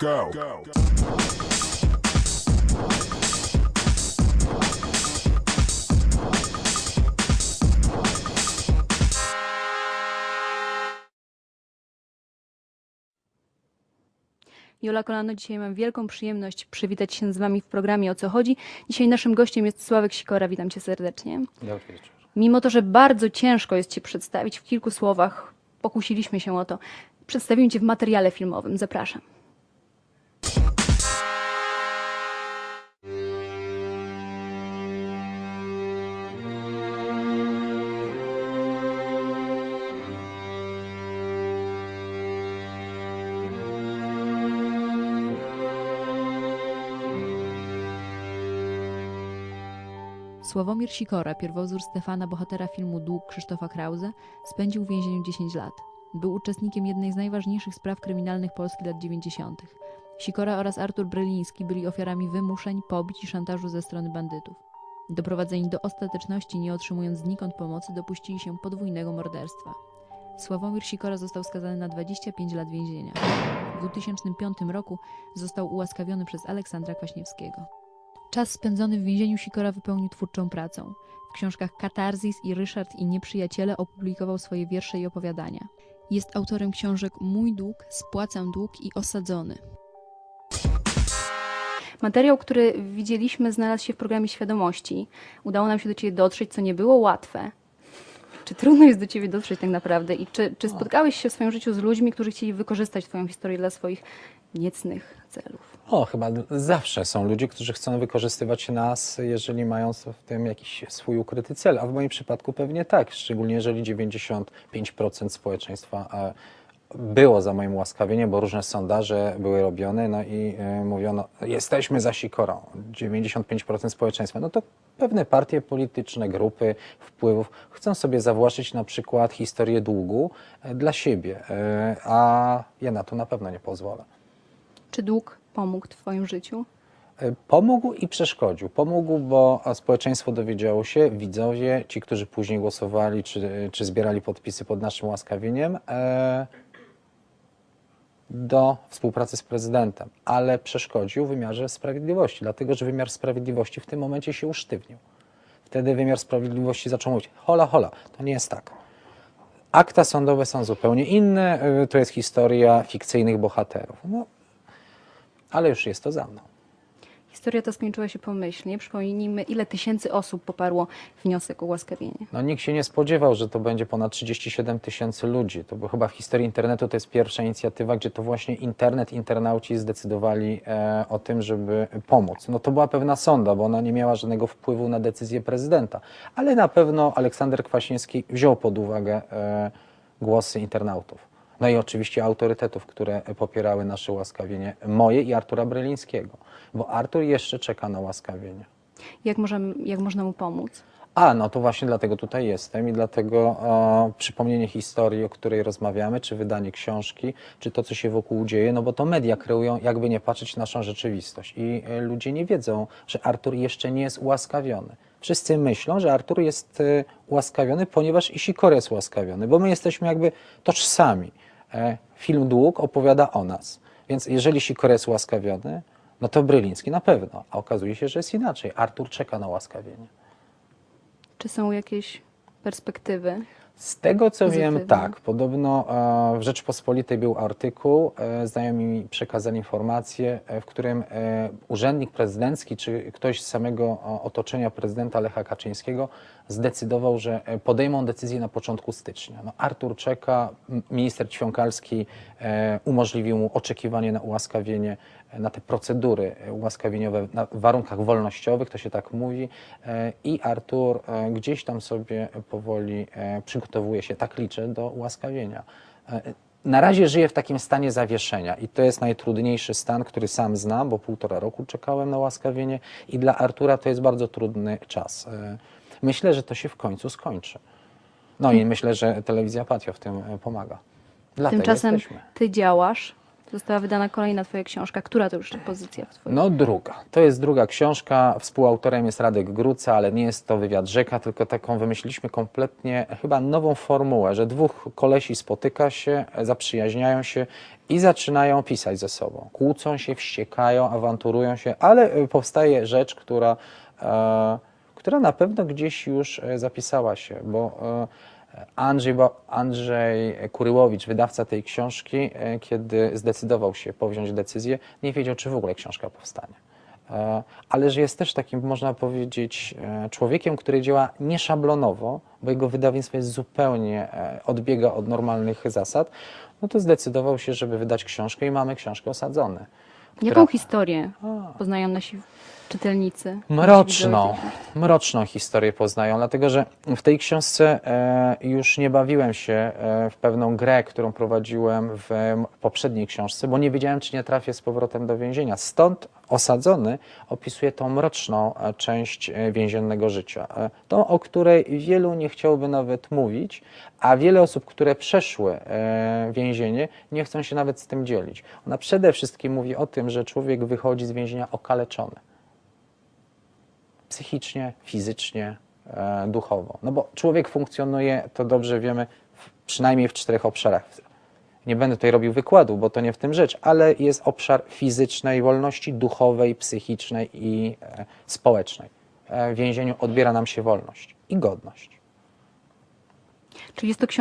Go. Jola Kolano, dzisiaj mam wielką przyjemność przywitać się z Wami w programie O co chodzi. Dzisiaj naszym gościem jest Sławek Sikora, witam Cię serdecznie. Dobry wieczór. Mimo to, że bardzo ciężko jest Cię przedstawić w kilku słowach, pokusiliśmy się o to. Przedstawimy Cię w materiale filmowym, zapraszam. Sławomir Sikora, pierwowzór Stefana, bohatera filmu Dług Krzysztofa Krause, spędził w więzieniu 10 lat. Był uczestnikiem jednej z najważniejszych spraw kryminalnych Polski lat 90. Sikora oraz Artur Breliński byli ofiarami wymuszeń, pobić i szantażu ze strony bandytów. Doprowadzeni do ostateczności, nie otrzymując znikąd pomocy, dopuścili się podwójnego morderstwa. Sławomir Sikora został skazany na 25 lat więzienia. W 2005 roku został ułaskawiony przez Aleksandra Kwaśniewskiego. Czas spędzony w więzieniu Sikora wypełnił twórczą pracą. W książkach Katarzis i Ryszard i Nieprzyjaciele opublikował swoje wiersze i opowiadania. Jest autorem książek Mój dług, Spłacam dług i Osadzony. Materiał, który widzieliśmy, znalazł się w programie Świadomości. Udało nam się do Ciebie dotrzeć, co nie było łatwe. Czy trudno jest do Ciebie dotrzeć tak naprawdę? I czy, czy spotkałeś się w swoim życiu z ludźmi, którzy chcieli wykorzystać Twoją historię dla swoich niecnych celów? O, chyba zawsze są ludzie, którzy chcą wykorzystywać nas, jeżeli mają w tym jakiś swój ukryty cel, a w moim przypadku pewnie tak, szczególnie jeżeli 95% społeczeństwa e, było za moim ułaskawieniem, bo różne sondaże były robione, no i e, mówiono, jesteśmy za sikorą, 95% społeczeństwa. No to pewne partie polityczne, grupy wpływów chcą sobie zawłaszczyć na przykład historię długu e, dla siebie, e, a ja na to na pewno nie pozwolę. Czy dług pomógł w Twoim życiu? Pomógł i przeszkodził. Pomógł, bo społeczeństwo dowiedziało się, widzowie, ci, którzy później głosowali czy, czy zbierali podpisy pod naszym łaskawieniem, e, do współpracy z prezydentem, ale przeszkodził wymiarze sprawiedliwości, dlatego że wymiar sprawiedliwości w tym momencie się usztywnił. Wtedy wymiar sprawiedliwości zaczął mówić: hola, hola, to nie jest tak. Akta sądowe są zupełnie inne, e, to jest historia fikcyjnych bohaterów. No, ale już jest to za mną. Historia ta skończyła się pomyślnie. Przypomnijmy, ile tysięcy osób poparło wniosek o łaskawienie. No, nikt się nie spodziewał, że to będzie ponad 37 tysięcy ludzi. To chyba w historii internetu to jest pierwsza inicjatywa, gdzie to właśnie internet, internauci zdecydowali e, o tym, żeby pomóc. No to była pewna sonda, bo ona nie miała żadnego wpływu na decyzję prezydenta, ale na pewno Aleksander Kwaśniewski wziął pod uwagę e, głosy internautów. No i oczywiście autorytetów, które popierały nasze łaskawienie, moje i Artura Brelińskiego, bo Artur jeszcze czeka na łaskawienie. Jak, możemy, jak można mu pomóc? A, no to właśnie dlatego tutaj jestem i dlatego e, przypomnienie historii, o której rozmawiamy, czy wydanie książki, czy to, co się wokół dzieje, no bo to media kreują, jakby nie patrzeć, naszą rzeczywistość. I e, ludzie nie wiedzą, że Artur jeszcze nie jest ułaskawiony. Wszyscy myślą, że Artur jest e, ułaskawiony, ponieważ i Sikora jest ułaskawiony, bo my jesteśmy jakby tożsami. E, film Dług opowiada o nas. Więc jeżeli Sikora jest ułaskawiony, no to Bryliński na pewno. A okazuje się, że jest inaczej. Artur czeka na łaskawienie. Czy są jakieś perspektywy? Z tego co wiem, Pozytywne. tak. Podobno e, w Rzeczpospolitej był artykuł, e, znajomi mi przekazali informację, w którym urzędnik prezydencki czy ktoś z samego otoczenia prezydenta Lecha Kaczyńskiego zdecydował, że e, podejmą decyzję na początku stycznia. No, Artur czeka, minister Ćwiąkalski e, umożliwił mu oczekiwanie na ułaskawienie, e, na te procedury ułaskawieniowe w warunkach wolnościowych, to się tak mówi, i Artur gdzieś tam sobie powoli przygotowuje się, tak liczę, do ułaskawienia. Na razie żyję w takim stanie zawieszenia i to jest najtrudniejszy stan, który sam znam, bo półtora roku czekałem na łaskawienie i dla Artura to jest bardzo trudny czas. Myślę, że to się w końcu skończy. No i myślę, że telewizja Patio w tym e, pomaga. Dlatego Tymczasem jesteśmy. ty działasz Została wydana kolejna twoja książka. Która to już pozycja w twoim? No druga. To jest druga książka. Współautorem jest Radek Gruca, ale nie jest to wywiad rzeka, tylko taką wymyśliliśmy kompletnie chyba nową formułę, że dwóch kolesi spotyka się, zaprzyjaźniają się i zaczynają pisać ze sobą. Kłócą się, wściekają, awanturują się, ale powstaje rzecz, która, e, która na pewno gdzieś już e, zapisała się, bo e, Andrzej, Andrzej Kuryłowicz, wydawca tej książki, e, kiedy zdecydował się powziąć decyzję, nie wiedział, czy w ogóle książka powstanie. Ale że jest też takim, można powiedzieć, człowiekiem, który działa nieszablonowo, bo jego wydawnictwo jest zupełnie odbiega od normalnych zasad, no to zdecydował się, żeby wydać książkę i mamy książkę osadzone. Jaką historię poznają nasi czytelnicy? Mroczną, mroczną historię poznają, dlatego że w tej książce e, już nie bawiłem się e, w pewną grę, którą prowadziłem w poprzedniej książce, bo nie wiedziałem, czy nie trafię z powrotem do więzienia. Stąd osadzony opisuje tą mroczną e, część więziennego życia, tą, o której wielu nie chciałoby nawet mówić, a wiele osób, które przeszły więzienie, nie chcą się nawet z tym dzielić. Ona przede wszystkim mówi o tym, że człowiek wychodzi z więzienia okaleczony psychicznie, fizycznie, e, duchowo. No bo człowiek funkcjonuje, to dobrze wiemy, przynajmniej w czterech obszarach. Nie będę tutaj robił wykładu, bo to nie w tym rzecz, ale jest obszar fizycznej wolności, duchowej, psychicznej i e, społecznej. E, w więzieniu odbiera nam się wolność i godność. Czyli jest to książka